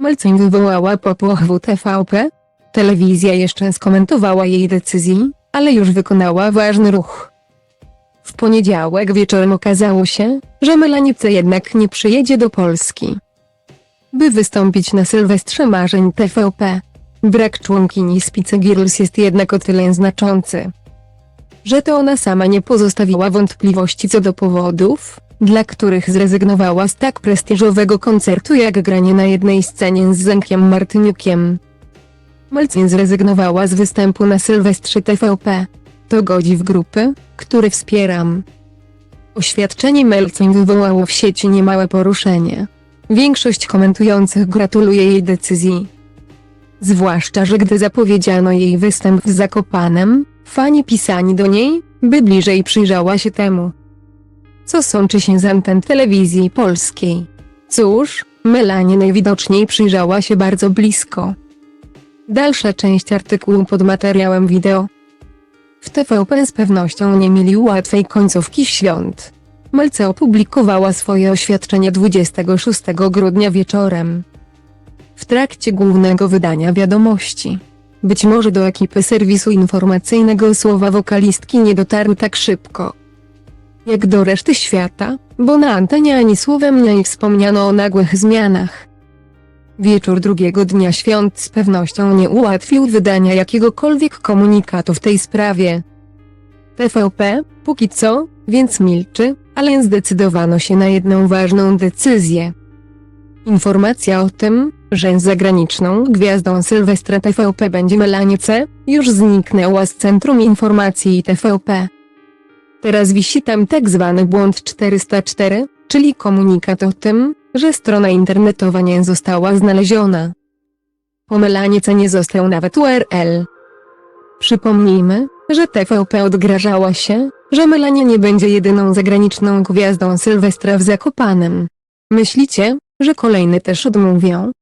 Malceń wywołała popłoch w TVP. Telewizja jeszcze skomentowała jej decyzji, ale już wykonała ważny ruch. W poniedziałek wieczorem okazało się, że Melanice jednak nie przyjedzie do Polski. By wystąpić na Sylwestrze Marzeń TVP. Brak członkini Spice Girls jest jednak o tyle znaczący, że to ona sama nie pozostawiła wątpliwości co do powodów, dla których zrezygnowała z tak prestiżowego koncertu jak granie na jednej scenie z Zenkiem Martyniukiem. Malcin zrezygnowała z występu na Sylwestrze TVP. To godzi w grupy, które wspieram. Oświadczenie Melcin wywołało w sieci niemałe poruszenie. Większość komentujących gratuluje jej decyzji. Zwłaszcza, że gdy zapowiedziano jej występ w Zakopanem, fani pisani do niej, by bliżej przyjrzała się temu, co sączy się z anten telewizji polskiej. Cóż, Melanie najwidoczniej przyjrzała się bardzo blisko. Dalsza część artykułu pod materiałem wideo. W TVP z pewnością nie mieli łatwej końcówki świąt. Melce opublikowała swoje oświadczenie 26 grudnia wieczorem. W trakcie głównego wydania wiadomości. Być może do ekipy serwisu informacyjnego słowa wokalistki nie dotarły tak szybko. Jak do reszty świata, bo na antenie ani słowem nie wspomniano o nagłych zmianach. Wieczór drugiego dnia świąt z pewnością nie ułatwił wydania jakiegokolwiek komunikatu w tej sprawie. TVP, póki co, więc milczy, ale zdecydowano się na jedną ważną decyzję. Informacja o tym, że zagraniczną gwiazdą Sylwestra TVP będzie Melanie C., już zniknęła z Centrum Informacji TVP. Teraz wisi tam tak zwany błąd 404, czyli komunikat o tym, że strona internetowa nie została znaleziona. Po Melanie C. nie został nawet URL. Przypomnijmy, że TVP odgrażała się, że Melania nie będzie jedyną zagraniczną gwiazdą Sylwestra w Zakopanem. Myślicie, że kolejny też odmówią?